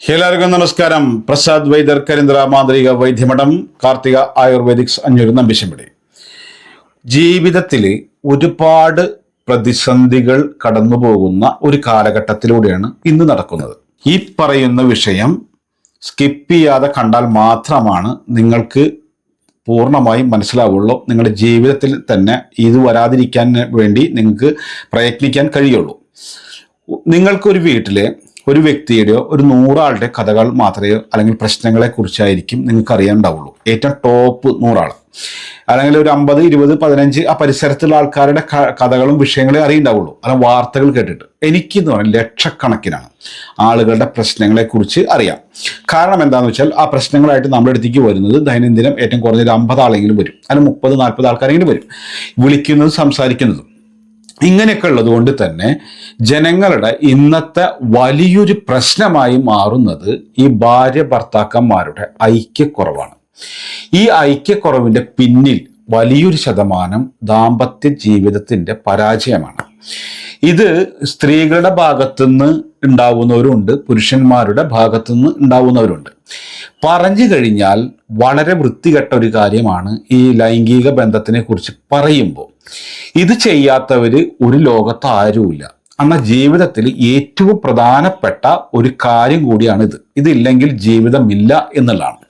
എല്ലാവർക്കും നമസ്കാരം. പ്രസാദ് വൈദ്യർ കരിന്ദ്ര മാന്ത്രിക വൈദ്യമഠം കാർത്തിക ആയുർവേദിക്സ് അഞ്ഞൂറ് നമ്പിശമ്പടി. ജീവിതത്തിൽ ഒരുപാട് പ്രതിസന്ധികൾ കടന്നു പോകുന്ന ഒരു കാലഘട്ടത്തിലൂടെയാണ് ഇന്ന് നടക്കുന്നത്. ഈ പറയുന്ന വിഷയം സ്കിപ്പ് ചെയ്യാതെ കണ്ടാൽ മാത്രമാണ് നിങ്ങൾക്ക് പൂർണമായും മനസ്സിലാവുള്ളൂ. നിങ്ങളുടെ ജീവിതത്തിൽ തന്നെ ഇത് വരാതിരിക്കാൻ വേണ്ടി നിങ്ങൾക്ക് പ്രയത്നിക്കാൻ കഴിയുള്ളൂ. നിങ്ങൾക്കൊരു വീട്ടിലെ ഒരു വ്യക്തിയുടെയോ ഒരു നൂറാളുടെ കഥകൾ മാത്രമേ അല്ലെങ്കിൽ പ്രശ്നങ്ങളെ കുറിച്ചായിരിക്കും നിങ്ങൾക്ക് അറിയാനുണ്ടാവുള്ളൂ ഏറ്റവും ടോപ്പ് നൂറാൾ അല്ലെങ്കിൽ ഒരു അമ്പത് ഇരുപത് പതിനഞ്ച് ആ പരിസരത്തുള്ള ആൾക്കാരുടെ കഥകളും വിഷയങ്ങളെ അറിയുണ്ടാവുള്ളൂ അല്ല വാർത്തകൾ കേട്ടിട്ട്. എനിക്ക് എന്ന് പറഞ്ഞാൽ ലക്ഷക്കണക്കിനാണ് ആളുകളുടെ പ്രശ്നങ്ങളെ കുറിച്ച് അറിയാം. കാരണം എന്താണെന്ന് വെച്ചാൽ ആ പ്രശ്നങ്ങളായിട്ട് നമ്മുടെ അടുത്തേക്ക് വരുന്നത് ദൈനംദിനം ഏറ്റവും കുറഞ്ഞൊരു അമ്പത് ആളെങ്കിലും വരും. അല്ലെങ്കിൽ മുപ്പത് നാൽപ്പത് ആൾക്കാരെങ്കിലും വരും. വിളിക്കുന്നതും സംസാരിക്കുന്നതും. ഇങ്ങനെയൊക്കെ ഉള്ളത് കൊണ്ട് തന്നെ ജനങ്ങളുടെ ഇന്നത്തെ വലിയൊരു പ്രശ്നമായി മാറുന്നത് ഈ ഭാര്യ ഭർത്താക്കന്മാരുടെ ഐക്യക്കുറവാണ്. ഈ ഐക്യക്കുറവിന്റെ പിന്നിൽ വലിയൊരു ശതമാനം ദാമ്പത്യ ജീവിതത്തിന്റെ പരാജയമാണ്. ഇത് സ്ത്രീകളുടെ ഭാഗത്തുനിന്ന് ഉണ്ടാവുന്നവരുണ്ട് പുരുഷന്മാരുടെ ഭാഗത്തുനിന്ന് ഉണ്ടാവുന്നവരുണ്ട്. പറഞ്ഞു കഴിഞ്ഞാൽ വളരെ വൃത്തികെട്ട ഒരു കാര്യമാണ് ഈ ലൈംഗിക ബന്ധത്തിനെ കുറിച്ച് പറയുമ്പോൾ. ഇത് ചെയ്യാത്തവർ ഒരു ലോകത്ത് ആരുമില്ല. എന്നാൽ ജീവിതത്തിൽ ഏറ്റവും പ്രധാനപ്പെട്ട ഒരു കാര്യം കൂടിയാണ് ഇത് ഇതില്ലെങ്കിൽ ജീവിതമില്ല എന്നുള്ളതാണ്.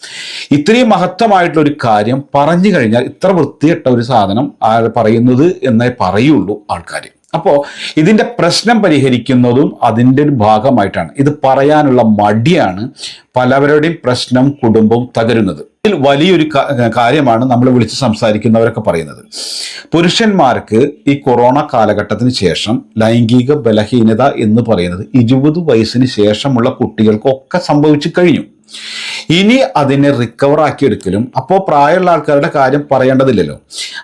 ഇത്രയും മഹത്വമായിട്ടുള്ള ഒരു കാര്യം പറഞ്ഞു കഴിഞ്ഞാൽ ഇത്ര വൃത്തിയിട്ട ഒരു സാധനം പറയുന്നത് എന്നേ പറയുള്ളൂ ആൾക്കാർ അപ്പോൾ ഇതിന്റെ പ്രശ്നം പരിഹരിക്കുന്നതും അതിന്റെ ഒരു ഭാഗമായിട്ടാണ്. ഇത് പറയാനുള്ള മടിയാണ് പലവരുടെയും പ്രശ്നം കുടുംബം തകരുന്നത്. ഇതിൽ വലിയൊരു കാര്യമാണ് നമ്മൾ വിളിച്ച് സംസാരിക്കുന്നവരൊക്കെ പറയുന്നത്. പുരുഷന്മാർക്ക് ഈ കൊറോണ കാലഘട്ടത്തിന് ശേഷം ലൈംഗിക ബലഹീനത എന്ന് പറയുന്നത് ഇരുപത് വയസ്സിന് ശേഷമുള്ള കുട്ടികൾക്കൊക്കെ സംഭവിച്ചു കഴിഞ്ഞു. ഇനി അതിനെ റിക്കവർ ആക്കി എടുക്കലും അപ്പോൾ പ്രായമുള്ള ആൾക്കാരുടെ കാര്യം പറയേണ്ടതില്ലല്ലോ.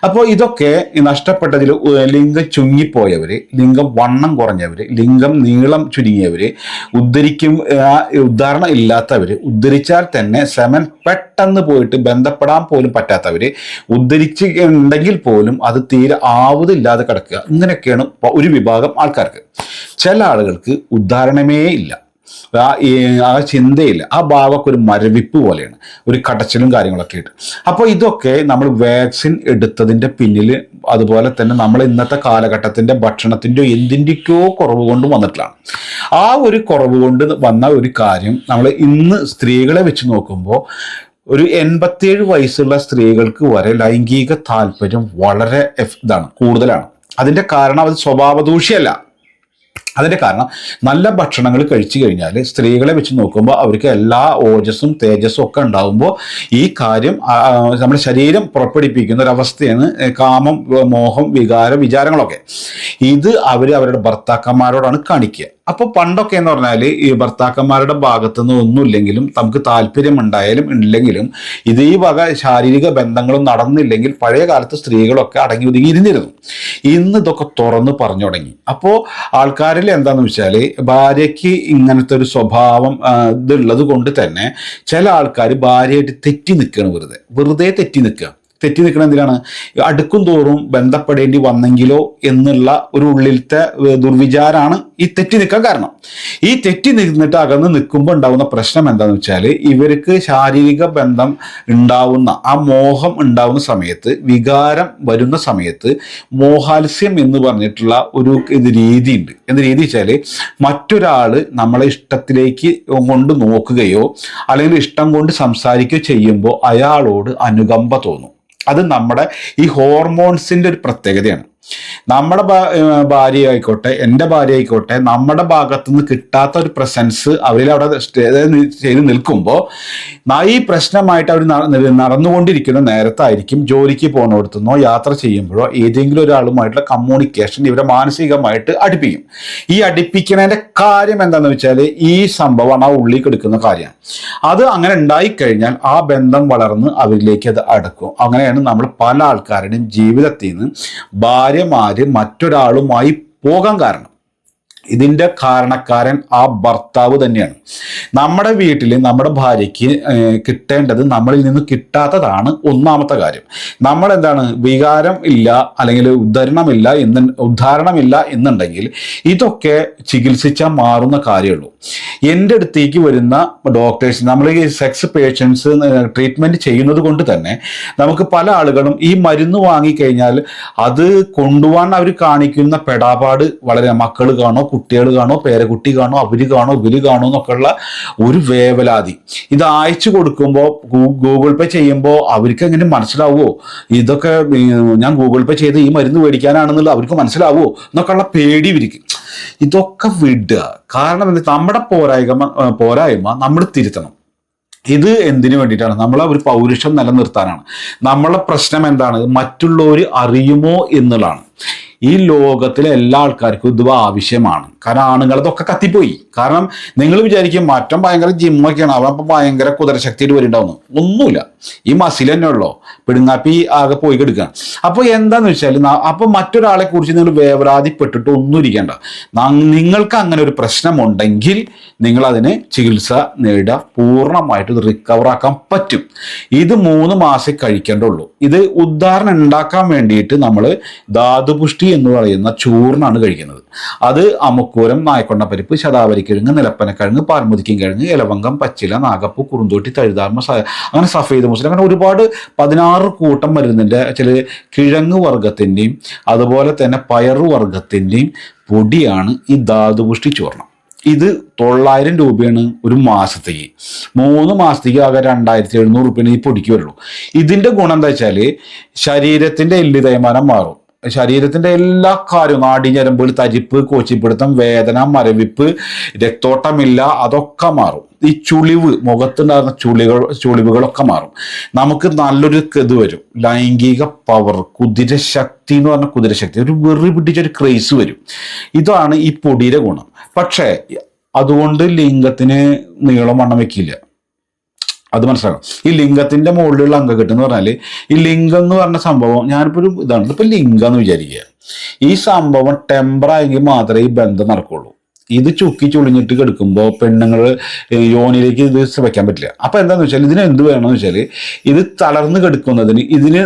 അപ്പോൾ ഇതൊക്കെ നഷ്ടപ്പെട്ടതിൽ ലിംഗം ചുങ്ങിപ്പോയവർ ലിംഗം വണ്ണം കുറഞ്ഞവർ ലിംഗം നീളം ചുരുങ്ങിയവർ ഉദ്ധരിക്കും ഉദ്ധാരണം ഇല്ലാത്തവര് ഉദ്ധരിച്ചാൽ തന്നെ സെമൻ പെട്ടെന്ന് പോയിട്ട് ബന്ധപ്പെടാൻ പോലും പറ്റാത്തവർ ഉദ്ധരിച്ച് ഉണ്ടെങ്കിൽ പോലും അത് തീരെ ആവതില്ലാതെ കിടക്കുക. ഇങ്ങനെയൊക്കെയാണ് ഒരു വിഭാഗം ആൾക്കാർക്ക്. ചില ആളുകൾക്ക് ഉദ്ധാരണമേ ഇല്ല. ആ ആ ചിന്തയിൽ ആ ഭാവമൊക്കെ ഒരു മരവിപ്പ് പോലെയാണ്. ഒരു കടച്ചിലും കാര്യങ്ങളൊക്കെ ആയിട്ട്. അപ്പോൾ ഇതൊക്കെ നമ്മൾ വാക്സിൻ എടുത്തതിന്റെ പിന്നിൽ അതുപോലെ തന്നെ നമ്മൾ ഇന്നത്തെ കാലഘട്ടത്തിന്റെ ഭക്ഷണത്തിന്റെയോ എന്തിന്റെയൊക്കെയോ കുറവ് കൊണ്ടും വന്നിട്ടുള്ളതാണ് ആ ഒരു കുറവ് കൊണ്ട് വന്ന ഒരു കാര്യം നമ്മൾ ഇന്ന് സ്ത്രീകളെ വെച്ച് നോക്കുമ്പോൾ ഒരു എൺപത്തിയേഴ് വയസ്സുള്ള സ്ത്രീകൾക്ക് വരെ ലൈംഗിക താല്പര്യം വളരെ ഇതാണ് കൂടുതലാണ്. അതിന്റെ കാരണം അത് സ്വഭാവദൂഷ്യമല്ല അതിന്റെ കാരണം നല്ല ഭക്ഷണങ്ങൾ കഴിച്ചു കഴിഞ്ഞാൽ സ്ത്രീകളെ വെച്ച് നോക്കുമ്പോൾ അവർക്ക് എല്ലാ ഓജസ്സും തേജസ്സും ഒക്കെ ഉണ്ടാകുമ്പോൾ ഈ കാര്യം നമ്മുടെ ശരീരം പുറപ്പെടുപ്പിക്കുന്ന ഒരവസ്ഥയാണ് കാമം മോഹം വികാരം വിചാരങ്ങളൊക്കെ. ഇത് അവർ അവരുടെ ഭർത്താക്കന്മാരോടാണ് കാണിക്കുക. അപ്പോൾ പണ്ടൊക്കെ എന്ന് പറഞ്ഞാൽ ഈ ഭർത്താക്കന്മാരുടെ ഭാഗത്തു നിന്ന് ഒന്നുമില്ലെങ്കിലും നമുക്ക് താല്പര്യം ഉണ്ടായാലും ഇല്ലെങ്കിലും ഇത് ഈ വക ശാരീരിക ബന്ധങ്ങളും നടന്നില്ലെങ്കിൽ പഴയ കാലത്ത് സ്ത്രീകളൊക്കെ അടങ്ങി ഒതുങ്ങി ഇരുന്നിരുന്നു. ഇന്ന് ഇതൊക്കെ തുറന്ന് പറഞ്ഞു തുടങ്ങി. അപ്പോൾ ആൾക്കാരിൽ എന്താന്ന് വെച്ചാൽ ഭാര്യയ്ക്ക് ഇങ്ങനത്തെ ഒരു സ്വഭാവം ഇതുള്ളത് കൊണ്ട് തന്നെ ചില ആൾക്കാർ ഭാര്യയായിട്ട് തെറ്റി നിൽക്കുകയാണ് വെറുതെ. വെറുതെ തെറ്റി നിൽക്കുക. തെറ്റി നിൽക്കുന്ന എന്തിനാണ്? അടുക്കും തോറും ബന്ധപ്പെടേണ്ടി വന്നെങ്കിലോ എന്നുള്ള ഒരു ഉള്ളിലത്തെ ദുർവിചാരാണ് ഈ തെറ്റി നിൽക്കാൻ കാരണം. ഈ തെറ്റി നിന്നിട്ട് അകന്ന് നിൽക്കുമ്പോൾ ഉണ്ടാകുന്ന പ്രശ്നം എന്താണെന്ന് വെച്ചാൽ ഇവർക്ക് ശാരീരിക ബന്ധം ഉണ്ടാവുന്ന ആ മോഹം ഉണ്ടാവുന്ന സമയത്ത് വികാരം വരുന്ന സമയത്ത് മോഹാത്സ്യം എന്ന് പറഞ്ഞിട്ടുള്ള ഒരു ഇത് രീതിയുണ്ട്. എന്ത് രീതി വെച്ചാൽ മറ്റൊരാൾ നമ്മളെ ഇഷ്ടത്തിലേക്ക് കൊണ്ട് നോക്കുകയോ അല്ലെങ്കിൽ ഇഷ്ടം കൊണ്ട് സംസാരിക്കുകയോ ചെയ്യുമ്പോൾ അയാളോട് അനുകമ്പ തോന്നും. അത് നമ്മുടെ ഈ ഹോർമോൺസിന്റെ ഒരു പ്രത്യേകതയാണ്. നമ്മുടെ ഭാര്യ ആയിക്കോട്ടെ എന്റെ ഭാര്യ ആയിക്കോട്ടെ നമ്മുടെ ഭാഗത്തു നിന്ന് കിട്ടാത്ത ഒരു പ്രസൻസ് അവരിൽ അവിടെ ചെയ്ത് നിൽക്കുമ്പോൾ ഈ പ്രശ്നമായിട്ട് അവർ നടന്നുകൊണ്ടിരിക്കുന്ന നേരത്തായിരിക്കും ജോലിക്ക് പോകുന്നിടത്തുനിന്നോ യാത്ര ചെയ്യുമ്പോഴോ ഏതെങ്കിലും ഒരാളുമായിട്ടുള്ള കമ്മ്യൂണിക്കേഷൻ ഇവരെ മാനസികമായിട്ട് അടുപ്പിക്കും. ഈ അടുപ്പിക്കുന്നതിന്റെ കാര്യം എന്താണെന്ന് വെച്ചാൽ ഈ സംഭവമാണ് ആ ഉള്ളിൽ കിടക്കുന്ന കാര്യമാണ് അത് അങ്ങനെ ഉണ്ടായിക്കഴിഞ്ഞാൽ ആ ബന്ധം വളർന്ന് അവരിലേക്ക് അത് അടക്കും. അങ്ങനെയാണ് നമ്മൾ പല ആൾക്കാരുടെയും ജീവിതത്തിൽ നിന്ന് ഭാര്യമാര് മറ്റൊരാളുമായി പോകാൻ കാരണം. ഇതിന്റെ കാരണക്കാരൻ ആ ഭർത്താവ് തന്നെയാണ്. നമ്മുടെ വീട്ടിൽ നമ്മുടെ ഭാര്യയ്ക്ക് കിട്ടേണ്ടത് നമ്മളിൽ നിന്ന് കിട്ടാത്തതാണ് ഒന്നാമത്തെ കാര്യം. നമ്മൾ എന്താണ് വികാരം ഇല്ല അല്ലെങ്കിൽ ഉദ്ധരണമില്ല എന്ന് ഉദ്ധാരണമില്ല എന്നുണ്ടെങ്കിൽ ഇതൊക്കെ ചികിത്സിച്ചാൽ മാറുന്ന കാര്യമുള്ളൂ എന്റെ അടുത്തേക്ക് വരുന്ന ഡോക്ടേഴ്സ് നമ്മൾ ഈ സെക്സ് പേഷ്യൻസ് ട്രീറ്റ്മെന്റ് ചെയ്യുന്നത് കൊണ്ട് തന്നെ നമുക്ക് പല ആളുകളും ഈ മരുന്ന് വാങ്ങിക്കഴിഞ്ഞാൽ അത് കൊണ്ടുപോകാൻ അവർ കാണിക്കുന്ന പെടാപാട് വളരെ മക്കൾ കാണോ കുട്ടികൾ കാണോ പേരക്കുട്ടി കാണോ അവർ കാണോ ഇവർ കാണോ എന്നൊക്കെയുള്ള ഒരു വേവലാതി. ഇത് അയച്ചു കൊടുക്കുമ്പോൾ ഗൂഗിൾ പേ ചെയ്യുമ്പോൾ അവർക്ക് എങ്ങനെ മനസ്സിലാവുമോ ഇതൊക്കെ ഞാൻ ഗൂഗിൾ പേ ചെയ്ത് ഈ മരുന്ന് മേടിക്കാനാണെന്നുള്ള അവർക്ക് മനസ്സിലാവുമോ എന്നൊക്കെയുള്ള പേടി ഇവർക്ക്. ഇതൊക്കെ വിടുക. കാരണം എന്താ നമ്മുടെ പോരായ്മ പോരായ്മ നമ്മൾ തിരുത്തണം. ഇത് എന്തിനു വേണ്ടിയിട്ടാണ്? നമ്മളെ ഒരു പൗരുഷം നിലനിർത്താനാണ്. നമ്മളെ പ്രശ്നം എന്താണ്? മറ്റുള്ളവർ അറിയുമോ എന്നുള്ളതാണ്. ഈ ലോകത്തിലെ എല്ലാ ആൾക്കാർക്കും ഇത് ആവശ്യമാണ്. കാരണം ആണുങ്ങൾ ഇതൊക്കെ കത്തിപ്പോയി. കാരണം നിങ്ങൾ വിചാരിക്കും മാറ്റം ഭയങ്കര ജിമ്മൊക്കെയാണ് അവൻ അപ്പം ഭയങ്കര കുതിരശക്തിയിട്ട് വരുന്നുണ്ടാവുന്നു ഒന്നുമില്ല. ഈ മസിൽ തന്നെ ഉള്ളോ. പിടുങ്ങാപ്പി ആകെ പോയി കിടക്കുകയാണ്. അപ്പോൾ എന്താന്ന് വെച്ചാൽ അപ്പോൾ മറ്റൊരാളെ കുറിച്ച് നിങ്ങൾ വേവരാതിപ്പെട്ടിട്ട് ഒന്നും ഇരിക്കേണ്ട. നിങ്ങൾക്ക് അങ്ങനെ ഒരു പ്രശ്നമുണ്ടെങ്കിൽ നിങ്ങൾ അതിനെ ചികിത്സ നേടുക പൂർണമായിട്ട് റിക്കവർ ആക്കാൻ പറ്റും. ഇത് മൂന്ന് മാസം കഴിക്കേണ്ടുള്ളൂ. ഇത് ഉദാഹരണം ഉണ്ടാക്കാൻ വേണ്ടിയിട്ട് നമ്മൾ ധാതുപുഷ്ടി എന്ന് പറയുന്ന ചൂർണാണ് കഴിക്കുന്നത്. അത് അമുക്കൂരം നായക്കൊണ്ടപ്പരിപ്പ് ശതാവരിക്കിഴങ്ങ് നിലപ്പനക്കിഴങ്ങ് പാൽമുതിക്കും കിഴങ്ങ് ഇലവങ്കം പച്ചില നാഗപ്പൂ കുറുന്തോട്ടി തഴുതാർമ അങ്ങനെ സഫേദ് മുസ്ലിം. അങ്ങനെ ഒരുപാട് പതിനാറ് കൂട്ടം മരുന്നിന്റെ ചില കിഴങ്ങ് വർഗത്തിന്റെയും അതുപോലെ തന്നെ പയറു വർഗത്തിന്റെയും പൊടിയാണ് ഈ ധാതുപുഷ്ടി ചൂർണം ഇത് തൊള്ളായിരം രൂപയാണ് ഒരു മാസത്തേക്ക്. മൂന്ന് മാസത്തേക്ക് ആകെ രണ്ടായിരത്തി എഴുന്നൂറ് രൂപയാണ് ഈ പൊടിക്ക് വരുള്ളൂ. ഇതിന്റെ ഗുണം എന്താ വെച്ചാൽ ശരീരത്തിന്റെ എല്ല് തേയ്മാനം മാറും. ശരീരത്തിന്റെ എല്ലാ കാര്യവും നാടിഞ്ഞരമ്പുകൾ തരിപ്പ് കോച്ചിപ്പിടുത്തം വേദന മരവിപ്പ് രക്തോട്ടമില്ല അതൊക്കെ മാറും. ഈ ചുളിവ് മുഖത്തുണ്ടാകുന്ന ചുളികൾ ചുളിവുകളൊക്കെ മാറും. നമുക്ക് നല്ലൊരു ഇത് വരും. ലൈംഗിക പവർ കുതിരശക്തി എന്ന് പറഞ്ഞ കുതിരശക്തി ഒരു വെറി പിടിച്ചൊരു ക്രേസ് വരും. ഇതാണ് ഈ പൊടിയുടെ ഗുണം. പക്ഷേ അതുകൊണ്ട് ലിംഗത്തിന് നീളം വണ്ണം വെക്കില്ല. അത് മനസ്സിലാക്കണം ഈ ലിംഗത്തിന്റെ മുകളിലുള്ള അംഗകെട്ട് എന്ന് പറഞ്ഞാൽ ഈ ലിംഗം എന്ന് പറഞ്ഞ സംഭവം ഞാനിപ്പോ ഒരു ഇതാണ്. ഇപ്പൊ ലിംഗം എന്ന് വിചാരിക്കുക. ഈ സംഭവം ടെമ്പറായെങ്കിൽ മാത്രമേ ഈ ബന്ധം നടക്കുള്ളൂ. ഇത് ചുക്കി ചുളിഞ്ഞിട്ട് കിടക്കുമ്പോൾ പെണ്ണുങ്ങൾ യോനിലേക്ക് ഇത് വെക്കാൻ പറ്റില്ല. അപ്പൊ എന്താന്ന് വെച്ചാൽ ഇതിന് എന്ത് വേണമെന്ന് വെച്ചാൽ ഇത് തളർന്ന് കിടക്കുന്നതിന് ഇതിന്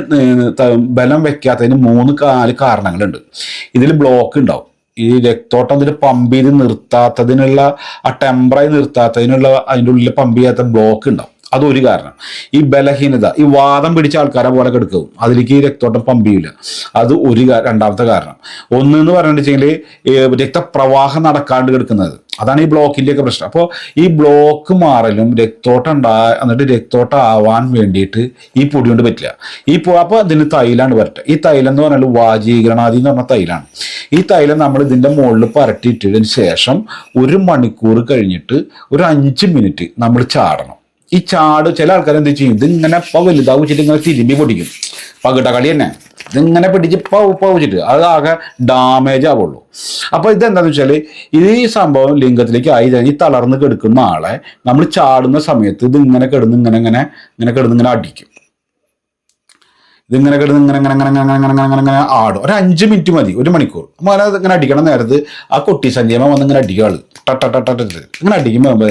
ബലം വെക്കാത്തതിന് മൂന്ന് നാല് കാരണങ്ങളുണ്ട്. ഇതിൽ ബ്ലോക്ക് ഉണ്ടാവും. ഈ രക്തോട്ടം അതിൽ പമ്പ് ചെയ്ത് നിർത്താത്തതിനുള്ള ആ ടെമ്പറായി നിർത്താത്തതിനുള്ള അതിന്റെ ഉള്ളിൽ പമ്പ് ചെയ്യാത്ത ബ്ലോക്ക് ഉണ്ടാവും. അതൊരു കാരണം. ഈ ബലഹീനത ഈ വാദം പിടിച്ച ആൾക്കാരെ പോലെ കിടക്കും അതിലേക്ക് ഈ രക്തോട്ടം പമ്പ് ചെയ്യില്ല അത് ഒരു രണ്ടാമത്തെ കാരണം. ഒന്ന് എന്ന് പറഞ്ഞിട്ടുണ്ടെങ്കിൽ രക്തപ്രവാഹം നടക്കാണ്ട് കിടക്കുന്നത്. അതാണ് ഈ ബ്ലോക്കിന്റെ ഒക്കെ പ്രശ്നം. അപ്പോൾ ഈ ബ്ലോക്ക് മാറലും രക്തോട്ടം ഉണ്ടാ എന്നിട്ട് രക്തോട്ടം ആവാൻ വേണ്ടിയിട്ട് ഈ പൊടി കൊണ്ട് പറ്റില്ല. ഈ അപ്പോൾ ഇതിന് തൈലാണ് വരട്ടെ. ഈ തൈലം എന്ന് പറഞ്ഞാൽ വാജീകരണാദി എന്ന് പറഞ്ഞ തൈലാണ്. ഈ തൈലം നമ്മൾ ഇതിന്റെ മുകളിൽ പരട്ടിയിട്ടതിന് ശേഷം ഒരു മണിക്കൂർ കഴിഞ്ഞിട്ട് ഒരു അഞ്ച് മിനിറ്റ് നമ്മൾ ചാടണം. ഈ ചാട് ചില ആൾക്കാർ എന്ത് ചെയ്യും? ഇതിങ്ങനെ വെച്ചിട്ട് ഇങ്ങനെ തിരുമ്പി പൊടിക്കും പകിട്ട കളി തന്നെ. ഇതിങ്ങനെ പിടിച്ച് പവ് പവിച്ചിട്ട് അത് ആകെ ഡാമേജ് ആവുള്ളൂ. അപ്പൊ ഇതെന്താന്ന് വെച്ചാൽ ഈ സംഭവം ലിംഗത്തിലേക്ക് ആയി കഴിഞ്ഞ് തളർന്ന് കിടക്കുന്ന ആളെ നമ്മൾ ചാടുന്ന സമയത്ത് ഇത് ഇങ്ങനെ കിടന്ന് ഇങ്ങനെ ഇങ്ങനെ ഇങ്ങനെ കിടന്ന് ഇങ്ങനെ അടിക്കും. ഇതിങ്ങനെ കിടന്ന് ഇങ്ങനെ ഇങ്ങനെ ഇങ്ങനെ ഇങ്ങനെ ഇങ്ങനെ ഇങ്ങനെ ഇങ്ങനെ ആടും. ഒരു അഞ്ച് മിനിറ്റ് മതി ഒരു മണിക്കൂർ. അപ്പോൾ അങ്ങനെ ഇങ്ങനെ അടിക്കണം നേരത്ത് ആ കൊട്ടി സഞ്ചയമ വന്ന് ഇങ്ങനെ അടിക്കുക ടട്ട ടട്ടട്ടട്ടിട്ട് ഇങ്ങനെ അടിക്കുമ്പോൾ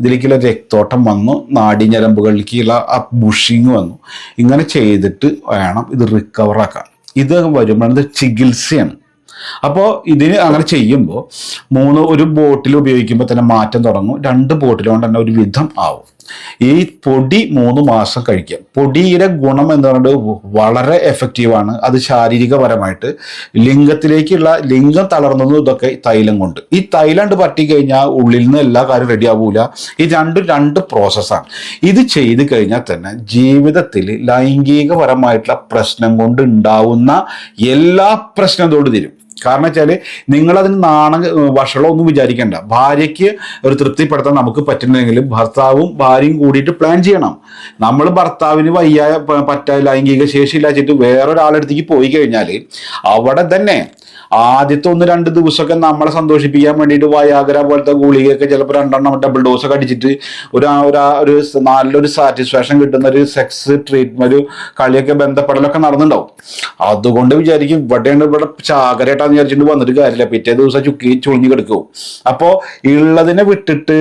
ഇതിലേക്കുള്ള രക്തോട്ടം വന്നു നാടിഞ്ഞരമ്പുകളിലേക്കുള്ള ആ ബുഷിങ് വന്നു. ഇങ്ങനെ ചെയ്തിട്ട് വേണം ഇത് റിക്കവറാക്കാൻ ഇത് വരുമ്പോഴത് ചികിത്സയാണ്. അപ്പോൾ ഇതിന് അങ്ങനെ ചെയ്യുമ്പോൾ മൂന്ന് ഒരു ബോട്ടിൽ ഉപയോഗിക്കുമ്പോൾ തന്നെ മാറ്റം തുടങ്ങും. രണ്ട് ബോട്ടിൽ കൊണ്ട് തന്നെ ഒരു വിധം ആവും. ഈ പൊടി മൂന്ന് മാസം കഴിക്കുക പൊടിയുടെ ഗുണം എന്ന് പറയുന്നത് വളരെ എഫക്റ്റീവാണ് അത് ശാരീരികപരമായിട്ട് ലിംഗത്തിലേക്കുള്ള ലിംഗം തളർന്നതും ഇതൊക്കെ തൈലം കൊണ്ട്. ഈ തൈലം കൊണ്ട് പറ്റി കഴിഞ്ഞാൽ ഉള്ളിൽ നിന്ന് എല്ലാ കാര്യം റെഡി ആവൂല. രണ്ടും രണ്ട് പ്രോസസ്സാണ് ഇത് ചെയ്ത് കഴിഞ്ഞാൽ തന്നെ ജീവിതത്തിൽ ലൈംഗികപരമായിട്ടുള്ള പ്രശ്നം കൊണ്ട് ഉണ്ടാവുന്ന എല്ലാ പ്രശ്നത്തോട് തീരും. കാരണം വെച്ചാൽ നിങ്ങളതിന് നാണ വഷളോ ഒന്നും വിചാരിക്കേണ്ട. ഭാര്യയ്ക്ക് ഒരു തൃപ്തിപ്പെടുത്താൻ നമുക്ക് പറ്റുന്നെങ്കിൽ ഭർത്താവും ഭാര്യയും കൂടിയിട്ട് പ്ലാൻ ചെയ്യണം. നമ്മൾ ഭർത്താവിന് വയ്യായ പറ്റാ ലൈംഗിക ശേഷി ഇല്ലാച്ചിട്ട് വേറൊരാളടുത്തേക്ക് പോയി കഴിഞ്ഞാൽ അവിടെ തന്നെ ആദ്യത്തെ ഒന്ന് രണ്ട് ദിവസമൊക്കെ നമ്മളെ സന്തോഷിപ്പിക്കാൻ വേണ്ടിയിട്ട് വയാഗ്ര പോലത്തെ ഗുളികയൊക്കെ ചിലപ്പോൾ രണ്ടെണ്ണം ഡബിൾ ഡോസ് ഒക്കെ അടിച്ചിട്ട് ഒരു ഒരു നല്ലൊരു സാറ്റിസ്ഫാക്ഷൻ കിട്ടുന്ന ഒരു സെക്സ് ട്രീറ്റ്മെന്റ് കളിയൊക്കെ ബന്ധപ്പെടലൊക്കെ നടന്നുണ്ടാവും. അതുകൊണ്ട് വിചാരിക്കും ഇവിടെയാണ് ഇവിടെ ചാകരയായിട്ട് കിടക്കാന്ന് വിചാരിച്ചിട്ട് വന്നിട്ട് കാര്യമില്ല. പിറ്റേ ദിവസം ചുക്കി ചുളിഞ്ഞു കിടക്കും. അപ്പോൾ ഉള്ളതിനെ വിട്ടിട്ട്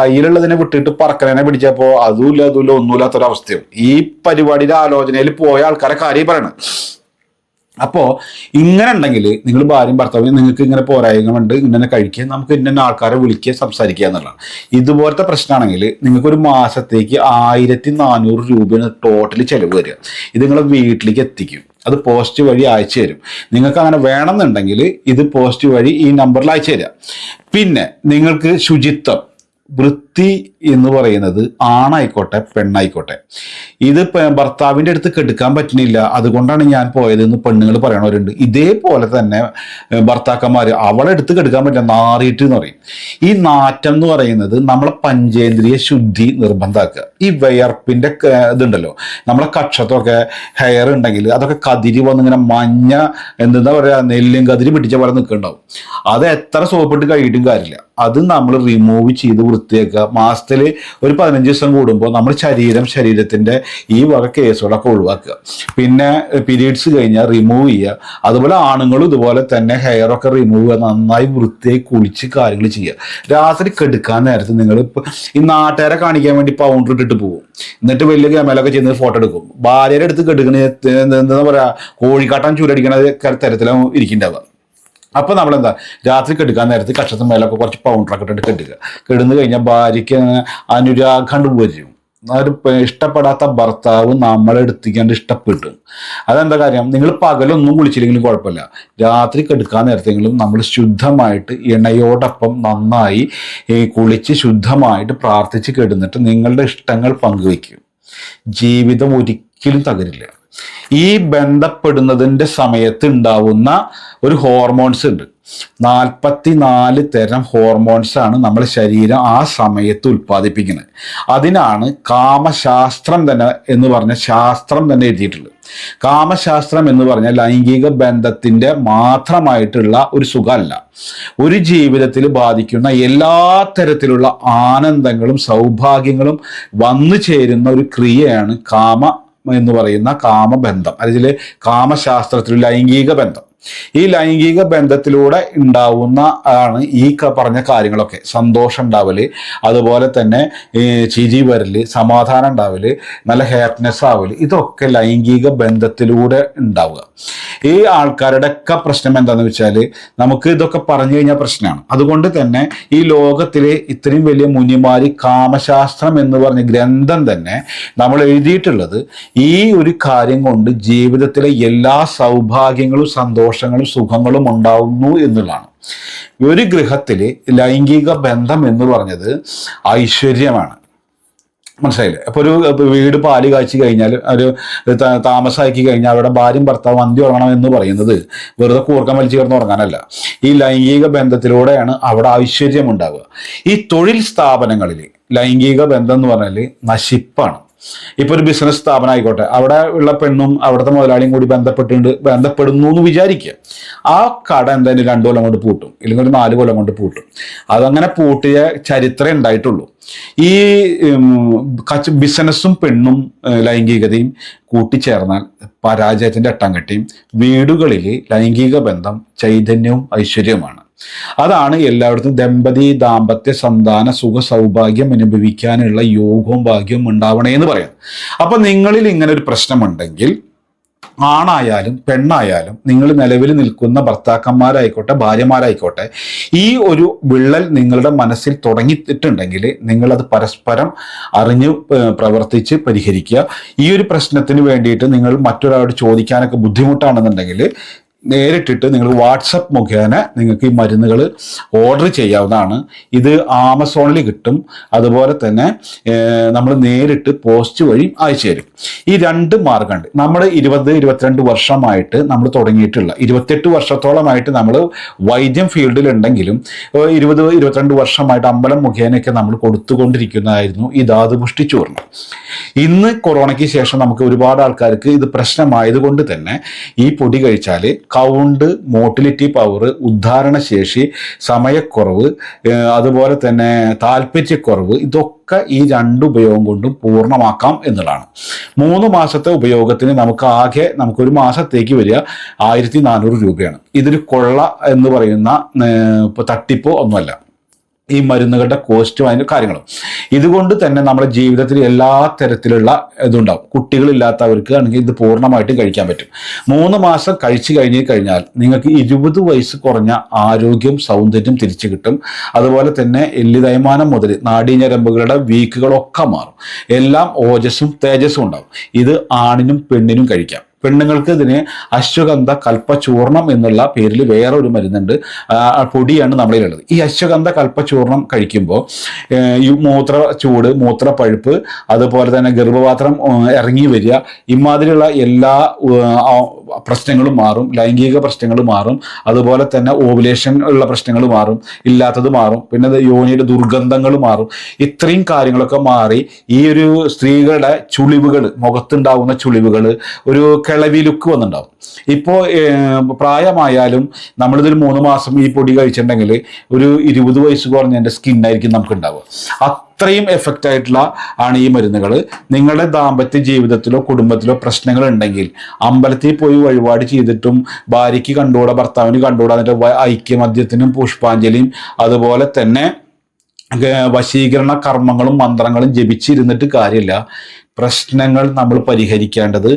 കയ്യിലുള്ളതിനെ വിട്ടിട്ട് പറക്കനെ പിടിച്ചപ്പോൾ അതുമില്ല അതുമില്ല ഒന്നുമില്ലാത്തൊരവസ്ഥയും ഈ പരിപാടിയുടെ ആലോചനയിൽ പോയ ആൾക്കാരെ കാര്യം പറയണം. അപ്പോൾ ഇങ്ങനെ ഉണ്ടെങ്കിൽ നിങ്ങൾ ഭാര്യയും ഭർത്താവിനും നിങ്ങൾക്ക് ഇങ്ങനെ പോരായ്മയുണ്ട് ഇങ്ങനെ കഴിക്കുക നമുക്ക് ഇന്ന ആൾക്കാരെ വിളിക്കുക സംസാരിക്കുക എന്നുള്ളതാണ്. ഇതുപോലത്തെ പ്രശ്നമാണെങ്കിൽ നിങ്ങൾക്കൊരു മാസത്തേക്ക് ആയിരത്തി നാനൂറ് രൂപയാണ് ടോട്ടൽ ചിലവ് വരിക. ഇത് നിങ്ങളെ വീട്ടിലേക്ക് എത്തിക്കും. അത് പോസ്റ്റ് വഴി അയച്ചു തരും. നിങ്ങൾക്ക് അങ്ങനെ വേണമെന്നുണ്ടെങ്കിൽ ഇത് പോസ്റ്റ് വഴി ഈ നമ്പറിൽ അയച്ചു തരാം. പിന്നെ നിങ്ങൾക്ക് ശുചിത്വം വൃത്തി എന്ന് പറയുന്നത് ആണായിക്കോട്ടെ പെണ്ണായിക്കോട്ടെ. ഇത് ഭർത്താവിന്റെ അടുത്ത് കെടുക്കാൻ പറ്റുന്നില്ല. അതുകൊണ്ടാണ് ഞാൻ പോയത് എന്ന് പെണ്ണുങ്ങൾ പറയണവരുണ്ട്. ഇതേപോലെ തന്നെ ഭർത്താക്കന്മാർ അവളെ അടുത്ത് കെടുക്കാൻ പറ്റില്ല നാറിയിട്ട് എന്ന് പറയും. ഈ നാറ്റം എന്ന് പറയുന്നത് നമ്മളെ പഞ്ചേന്ദ്രിയ ശുദ്ധി നിർബന്ധമാക്കുക ഈ വിയർപ്പിന്റെ ഇതുണ്ടല്ലോ. നമ്മളെ കക്ഷത്തൊക്കെ ഹെയർ ഉണ്ടെങ്കിൽ അതൊക്കെ കതിരി വന്നിങ്ങനെ മഞ്ഞ എന്താ പറയുക നെല്ലും കതിരി പിടിച്ച പോലെ നിൽക്കുന്നുണ്ടാവും. അത് എത്ര സോപ്പിട്ട് കഴിയിട്ടും കാര്യമില്ല. അത് നമ്മൾ റിമൂവ് ചെയ്ത് വൃത്തിയാക്കുക. മാസത്തിൽ ഒരു പതിനഞ്ച് ദിവസം കൂടുമ്പോൾ നമ്മൾ ശരീരം ശരീരത്തിന്റെ ഈ വക കേസുകളൊക്കെ ഒഴിവാക്കുക. പിന്നെ പീരീഡ്സ് കഴിഞ്ഞാൽ റിമൂവ് ചെയ്യുക. അതുപോലെ ആണുങ്ങളും ഇതുപോലെ തന്നെ ഹെയറൊക്കെ റിമൂവ് ചെയ്യുക നന്നായി വൃത്തിയായി കുളിച്ച് കാര്യങ്ങൾ ചെയ്യുക. രാത്രി കെടുക്കാൻ നേരത്ത് നിങ്ങൾ ഈ നാട്ടുകാരെ കാണിക്കാൻ വേണ്ടി പൗണ്ടർ ഇട്ടിട്ട് പോകും എന്നിട്ട് വലിയ ക്യാമറയൊക്കെ ചെയ്യുന്ന ഫോട്ടോ എടുക്കും. ഭാര്യയുടെ അടുത്ത് കെടുക്കണ എന്താ പറയുക കോഴിക്കാട്ടം ചൂരടിക്കണ തരത്തിലാണ് ഇരിക്കുന്നുണ്ടാവുക അപ്പൊ നമ്മളെന്താ? രാത്രി കെടുക്കാൻ നേരത്ത് കക്ഷത്തിന് മേലൊക്കെ കുറച്ച് പൗണ്ടറൊക്കെ ഇട്ടിട്ട് കെട്ടുക കിടന്നു കഴിഞ്ഞാൽ ഭാര്യയ്ക്ക് അനുരാഗാണ്ട് വരും ഒരു ഇഷ്ടപ്പെടാത്ത ഭർത്താവ് നമ്മളെടുത്തിക്കാണ്ട് ഇഷ്ടപ്പെട്ടു അതെന്താ കാര്യം? നിങ്ങൾ പകലൊന്നും കുളിച്ചില്ലെങ്കിലും കുഴപ്പമില്ല. രാത്രി കെടുക്കാൻ നേരത്തെങ്കിലും നമ്മൾ ശുദ്ധമായിട്ട് ഇണയോടൊപ്പം നന്നായി കുളിച്ച് ശുദ്ധമായിട്ട് പ്രാർത്ഥിച്ച് കെടുന്നിട്ട് നിങ്ങളുടെ ഇഷ്ടങ്ങൾ പങ്കുവയ്ക്കും. ജീവിതം ഒരിക്കലും തകരില്ല. ഈ ബന്ധപ്പെടുന്നതിന്റെ സമയത്ത് ഉണ്ടാവുന്ന ഒരു ഹോർമോൺസ് ഉണ്ട്. നാൽപ്പത്തി നാല് തരം ഹോർമോൺസ് ആണ് നമ്മുടെ ശരീരം ആ സമയത്ത് ഉൽപ്പാദിപ്പിക്കുന്നത്. അതിനാണ് കാമശാസ്ത്രം തന്നെ എന്ന് പറഞ്ഞ ശാസ്ത്രം തന്നെ എഴുതിയിട്ടുള്ളത്. കാമശാസ്ത്രം എന്ന് പറഞ്ഞാൽ ലൈംഗിക ബന്ധത്തിന്റെ മാത്രമായിട്ടുള്ള ഒരു സുഖമല്ല. ഒരു ജീവിതത്തിൽ ബാധിക്കുന്ന എല്ലാ തരത്തിലുള്ള ആനന്ദങ്ങളും സൗഭാഗ്യങ്ങളും വന്നു ചേരുന്ന ഒരു ക്രിയയാണ് കാമ എന്ന് പറയുന്ന കാമബന്ധം അല്ലെങ്കിൽ കാമശാസ്ത്രത്തിൽ ലൈംഗിക ബന്ധം. ഈ ലൈംഗിക ബന്ധത്തിലൂടെ ഉണ്ടാവുന്ന ആണ് ഈ പറഞ്ഞ കാര്യങ്ങളൊക്കെ. സന്തോഷം ഉണ്ടാവൽ അതുപോലെ തന്നെ ചിരി വരൽ സമാധാനം ഉണ്ടാവൽ നല്ല ഹാപ്പിനെസ് ആവൽ ഇതൊക്കെ ലൈംഗിക ബന്ധത്തിലൂടെ ഉണ്ടാവുക. ഈ ആൾക്കാരുടെ ഒക്കെ പ്രശ്നം എന്താണെന്ന് വെച്ചാൽ നമുക്ക് ഇതൊക്കെ പറഞ്ഞു കഴിഞ്ഞാൽ പ്രശ്നമാണ്. അതുകൊണ്ട് തന്നെ ഈ ലോകത്തിലെ ഇത്രയും വലിയ മുനിമാരി കാമശാസ്ത്രം എന്ന് പറഞ്ഞ ഗ്രന്ഥം തന്നെ നമ്മൾ എഴുതിയിട്ടുള്ളത് ഈ ഒരു കാര്യം കൊണ്ട് ജീവിതത്തിലെ എല്ലാ സൗഭാഗ്യങ്ങളും സന്തോഷങ്ങളും സുഖങ്ങളും ഉണ്ടാവുന്നു എന്നുള്ളതാണ്. ഒരു ഗൃഹത്തിൽ ലൈംഗിക ബന്ധം എന്ന് പറഞ്ഞത് ഐശ്വര്യമാണ്. മനസ്സിലായില്ലേ? അപ്പോൾ ഒരു വീട് പാൽ കാച്ചി കഴിഞ്ഞാൽ ഒരു താമസമാക്കി കഴിഞ്ഞാൽ അവിടെ ഭാര്യയും ഭർത്താവ് അന്തി ഉറങ്ങണം എന്ന് പറയുന്നത് വെറുതെ കൂർക്കം വലിച്ചു കിടന്ന് ഉറങ്ങാനല്ല. ഈ ലൈംഗിക ബന്ധത്തിലൂടെയാണ് അവിടെ ഐശ്വര്യം ഉണ്ടാവുക ഈ തൊഴിൽ സ്ഥാപനങ്ങളിൽ ലൈംഗിക ബന്ധം എന്ന് പറഞ്ഞാൽ നശിപ്പാണ്. ഇപ്പൊ ഒരു ബിസിനസ് സ്ഥാപനം ആയിക്കോട്ടെ അവിടെ ഉള്ള പെണ്ണും അവിടുത്തെ മുതലാളിയും കൂടി ബന്ധപ്പെട്ടുണ്ട് ബന്ധപ്പെടുന്നു എന്ന് വിചാരിക്കുക. ആ കട എന്തായാലും രണ്ടു കൊല്ലം കൊണ്ട് പൂട്ടും. ഇല്ലെങ്കിൽ ഒരു നാല് കൊല്ലം കൊണ്ട് പൂട്ടും. അതങ്ങനെ പൂട്ടിയ ചരിത്രം ഉണ്ടായിട്ടുള്ളൂ. ഈ കച്ച ബിസിനസ്സും പെണ്ണും ലൈംഗികതയും കൂട്ടിച്ചേർന്നാൽ പരാജയത്തിന്റെ അട്ടം കെട്ടിയും വീടുകളിൽ ലൈംഗിക ബന്ധം ചൈതന്യവും ഐശ്വര്യവുമാണ്. അതാണ് എല്ലായിടത്തും ദമ്പതി ദാമ്പത്യ സന്താന സുഖ സൗഭാഗ്യം അനുഭവിക്കാനുള്ള യോഗവും ഭാഗ്യവും ഉണ്ടാവണേ എന്ന് പറയാം. അപ്പൊ നിങ്ങളിൽ ഇങ്ങനെ ഒരു പ്രശ്നമുണ്ടെങ്കിൽ ആണായാലും പെണ്ണായാലും നിങ്ങൾ നിലവിൽ നിൽക്കുന്ന ഭർത്താക്കന്മാരായിക്കോട്ടെ ഭാര്യമാരായിക്കോട്ടെ ഈ ഒരു വിള്ളൽ നിങ്ങളുടെ മനസ്സിൽ തുടങ്ങിയിട്ടുണ്ടെങ്കിൽ നിങ്ങളത് പരസ്പരം അറിഞ്ഞ് പ്രവർത്തിച്ച് പരിഹരിക്കുക. ഈ ഒരു പ്രശ്നത്തിന് വേണ്ടിയിട്ട് നിങ്ങൾ മറ്റൊരാളോട് ചോദിക്കാനൊക്കെ ബുദ്ധിമുട്ടാണെന്നുണ്ടെങ്കിൽ നേരിട്ടിട്ട് നിങ്ങൾ വാട്സപ്പ് മുഖേന നിങ്ങൾക്ക് ഈ മരുന്നുകൾ ഓർഡർ ചെയ്യാവുന്നതാണ്. ഇത് ആമസോണിൽ കിട്ടും. അതുപോലെ തന്നെ നമ്മൾ നേരിട്ട് പോസ്റ്റ് വഴി അയച്ചു തരും. ഈ രണ്ട് മാർഗമുണ്ട്. നമ്മൾ ഇരുപത് ഇരുപത്തിരണ്ട് വർഷമായിട്ട് നമ്മൾ തുടങ്ങിയിട്ടുള്ള ഇരുപത്തെട്ട് വർഷത്തോളമായിട്ട് നമ്മൾ വൈദ്യം ഏഹ് ഇരുപത് ഇരുപത്തിരണ്ട് വർഷമായിട്ട് അമ്പലം മുഖേനയൊക്കെ നമ്മൾ കൊടുത്തുകൊണ്ടിരിക്കുന്നതായിരുന്നു ഈ ധാതുപുഷ്ടി ചൂർണം ഇന്ന് കൊറോണയ്ക്ക് ശേഷം നമുക്ക് ഒരുപാട് ആൾക്കാർക്ക് ഇത് പ്രശ്നമായതുകൊണ്ട് തന്നെ ഈ പൊടി കഴിച്ചാൽ കൗണ്ട് മോട്ടിലിറ്റി പവർ ഉദ്ധാരണശേഷി സമയക്കുറവ് അതുപോലെ തന്നെ താല്പര്യക്കുറവ് ഇതൊക്കെ ഈ രണ്ട് ഉപയോഗം കൊണ്ടും പൂർണമാക്കാം എന്നുള്ളതാണ്. മൂന്ന് മാസത്തെ ഉപയോഗത്തിന് നമുക്ക് ആകെ നമുക്കൊരു മാസത്തേക്ക് വരിക ആയിരത്തി നാനൂറ് രൂപയാണ്. ഇതൊരു കൊള്ള എന്ന് പറയുന്ന തട്ടിപ്പോ ഒന്നുമല്ല. ഈ മരുന്നുകളുടെ കോസ്റ്റും അതിന്റെ കാര്യങ്ങളും. ഇതുകൊണ്ട് തന്നെ നമ്മുടെ ജീവിതത്തിൽ എല്ലാ തരത്തിലുള്ള ഇതുണ്ടാവും. കുട്ടികളില്ലാത്തവർക്ക് ആണെങ്കിൽ ഇത് പൂർണമായിട്ടും കഴിക്കാൻ പറ്റും. മൂന്ന് മാസം കഴിച്ചു കഴിഞ്ഞ് കഴിഞ്ഞാൽ നിങ്ങൾക്ക് ഇരുപത് വയസ്സ് കുറഞ്ഞ ആരോഗ്യം സൗന്ദര്യം തിരിച്ചു കിട്ടും. അതുപോലെ തന്നെ എല്ലി തൈമാനം മുതൽ നാടീഞ്ഞരമ്പുകളുടെ വീക്കുകളൊക്കെ മാറും. എല്ലാം ഓജസ്സും തേജസ്സും ഉണ്ടാവും. ഇത് ആണിനും പെണ്ണിനും കഴിക്കാം. പെണ്ണുങ്ങൾക്ക് ഇതിന് അശ്വഗന്ധ കൽപ്പചൂർണം എന്നുള്ള പേരിൽ വേറെ ഒരു മരുന്നുണ്ട് പൊടിയാണ് നമ്മളിലുള്ളത്. ഈ അശ്വഗന്ധ കൽപ്പചൂർണം കഴിക്കുമ്പോൾ ഈ മൂത്ര ചൂട് മൂത്രപ്പഴുപ്പ് അതുപോലെ തന്നെ ഗർഭപാത്രം ഇറങ്ങി വരിക ഇമാതിരിയുള്ള എല്ലാ പ്രശ്നങ്ങളും മാറും ലൈംഗിക പ്രശ്നങ്ങൾ മാറും അതുപോലെ തന്നെ ഓവുലേഷൻ ഉള്ള പ്രശ്നങ്ങൾ മാറും ഇല്ലാത്തത് മാറും പിന്നെ യോനിയുടെ ദുർഗന്ധങ്ങൾ മാറും. ഇത്രയും കാര്യങ്ങളൊക്കെ മാറി ഈ ഒരു സ്ത്രീകളുടെ ചുളിവുകൾ മുഖത്തുണ്ടാവുന്ന ചുളിവുകൾ ഒരു കിളവി ലുക്ക് വന്നിട്ടുണ്ടാവും ഇപ്പോൾ പ്രായമായാലും നമ്മളിതൊരു മൂന്ന് മാസം ഈ പൊടി കഴിച്ചിട്ടുണ്ടെങ്കിൽ ഒരു ഇരുപത് വയസ്സ് കുറഞ്ഞതിന്റെ സ്കിന്നായിരിക്കും നമുക്ക് ഉണ്ടാവുക അത്രയും എഫക്റ്റ് ആയിട്ടുള്ള ആണ് ഈ മരുന്നുകൾ നിങ്ങളുടെ ദാമ്പത്യ ജീവിതത്തിലോ കുടുംബത്തിലോ പ്രശ്നങ്ങൾ ഉണ്ടെങ്കിൽ അമ്പലത്തിൽ പോയി വഴിപാട് ചെയ്തിട്ടും ഭാര്യയ്ക്ക് കണ്ടുകൂടാ ഭർത്താവിന് കണ്ടുകൂടാ എന്നിട്ട് ഐക്യമദ്യത്തിനും പുഷ്പാഞ്ജലിയും അതുപോലെ തന്നെ വശീകരണ കർമ്മങ്ങളും മന്ത്രങ്ങളും ജപിച്ചിരുന്നിട്ട് കാര്യമില്ല. പ്രശ്നങ്ങൾ നമ്മൾ പരിഹരിക്കേണ്ടത്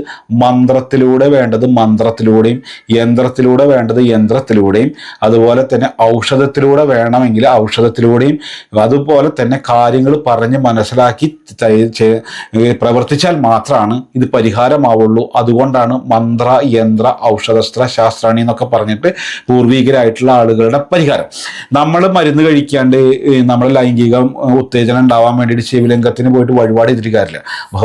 മന്ത്രത്തിലൂടെ വേണ്ടത് മന്ത്രത്തിലൂടെയും യന്ത്രത്തിലൂടെ വേണ്ടത് യന്ത്രത്തിലൂടെയും അതുപോലെ തന്നെ ഔഷധത്തിലൂടെ വേണമെങ്കിൽ ഔഷധത്തിലൂടെയും അതുപോലെ തന്നെ കാര്യങ്ങൾ പറഞ്ഞ് മനസ്സിലാക്കി പ്രവർത്തിച്ചാൽ മാത്രമാണ് ഇത് പരിഹാരമാവുള്ളൂ. അതുകൊണ്ടാണ് മന്ത്ര യന്ത്ര ഔഷധസ്ത്ര ശാസ്ത്രാണി എന്നൊക്കെ പറഞ്ഞിട്ട് പൂർവികരായിട്ടുള്ള ആളുകളുടെ പരിഹാരം. നമ്മൾ മരുന്ന് കഴിക്കാണ്ട് നമ്മൾ ലൈംഗികം ഉത്തേജനം ഉണ്ടാവാൻ വേണ്ടിയിട്ട് ശിവലിംഗത്തിന് പോയിട്ട് വഴിപാട് ചെയ്തിട്ട് കാര്യമില്ല.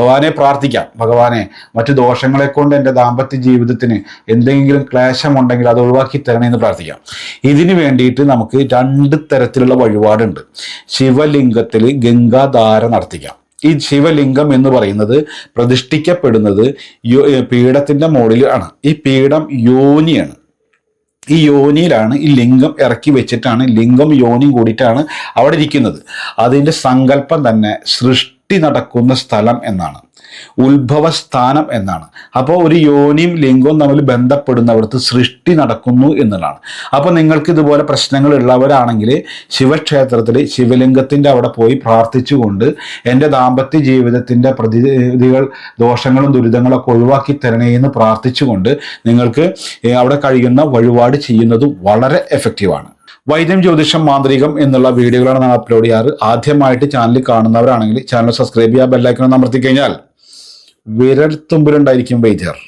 ഭഗവാനെ പ്രാർത്ഥിക്കാം. ഭഗവാനെ മറ്റു ദോഷങ്ങളെ കൊണ്ട് എന്റെ ദാമ്പത്യ ജീവിതത്തിന് എന്തെങ്കിലും ക്ലേശമുണ്ടെങ്കിൽ അത് ഒഴിവാക്കി തരണേ എന്ന് പ്രാർത്ഥിക്കാം. ഇതിനു വേണ്ടിയിട്ട് നമുക്ക് രണ്ട് തരത്തിലുള്ള വഴിപാടുണ്ട്. ശിവലിംഗത്തിൽ ഗംഗാധാര നടത്തിക്കാം. ഈ ശിവലിംഗം എന്ന് പറയുന്നത് പ്രതിഷ്ഠിക്കപ്പെടുന്നത് പീഠത്തിന്റെ മുകളിൽ ആണ്. ഈ പീഠം യോനിയാണ്. ഈ യോനിയിലാണ് ഈ ലിംഗം ഇറക്കി വെച്ചിട്ടാണ് ലിംഗം യോനിയും കൂടിയിട്ടാണ് അവിടെ ഇരിക്കുന്നത്. അതിന്റെ സങ്കല്പം തന്നെ സൃഷ്ടി നടക്കുന്ന സ്ഥലം എന്നാണ്. ഉത്ഭവസ്ഥാനം എന്നാണ്. അപ്പോൾ ഒരു യോനിയും ലിംഗവും തമ്മിൽ ബന്ധപ്പെടുന്നവിടത്ത് സൃഷ്ടി നടക്കുന്നു എന്നുള്ളതാണ്. അപ്പോൾ നിങ്ങൾക്ക് ഇതുപോലെ പ്രശ്നങ്ങൾ ഉള്ളവരാണെങ്കിൽ ശിവക്ഷേത്രത്തിൽ ശിവലിംഗത്തിന്റെ അവിടെ പോയി പ്രാർത്ഥിച്ചുകൊണ്ട് എന്റെ ദാമ്പത്യ ജീവിതത്തിന്റെ പ്രതിവിധികൾ ദോഷങ്ങളും ദുരിതങ്ങളൊക്കെ ഒഴിവാക്കി തരണേ എന്ന് പ്രാർത്ഥിച്ചുകൊണ്ട് നിങ്ങൾക്ക് അവിടെ കഴിയുന്ന വഴിപാട് ചെയ്യുന്നത് വളരെ എഫക്റ്റീവാണ് വൈദ്യം ജ്യോതിഷം മാന്ത്രികം എന്നുള്ള വീഡിയോകളാണ് ഞാൻ അപ്ലോഡ് ചെയ്യാറ്. ആദ്യമായിട്ട് ചാനൽ കാണുന്നവരാണെങ്കിൽ ചാനൽ സബ്സ്ക്രൈബ് ചെയ്യുക ബെല്ലൈക്കൺ അമർത്തി കഴിഞ്ഞാൽ വിരൽ തുമ്പിലുണ്ടായിരിക്കും വൈദ്യർ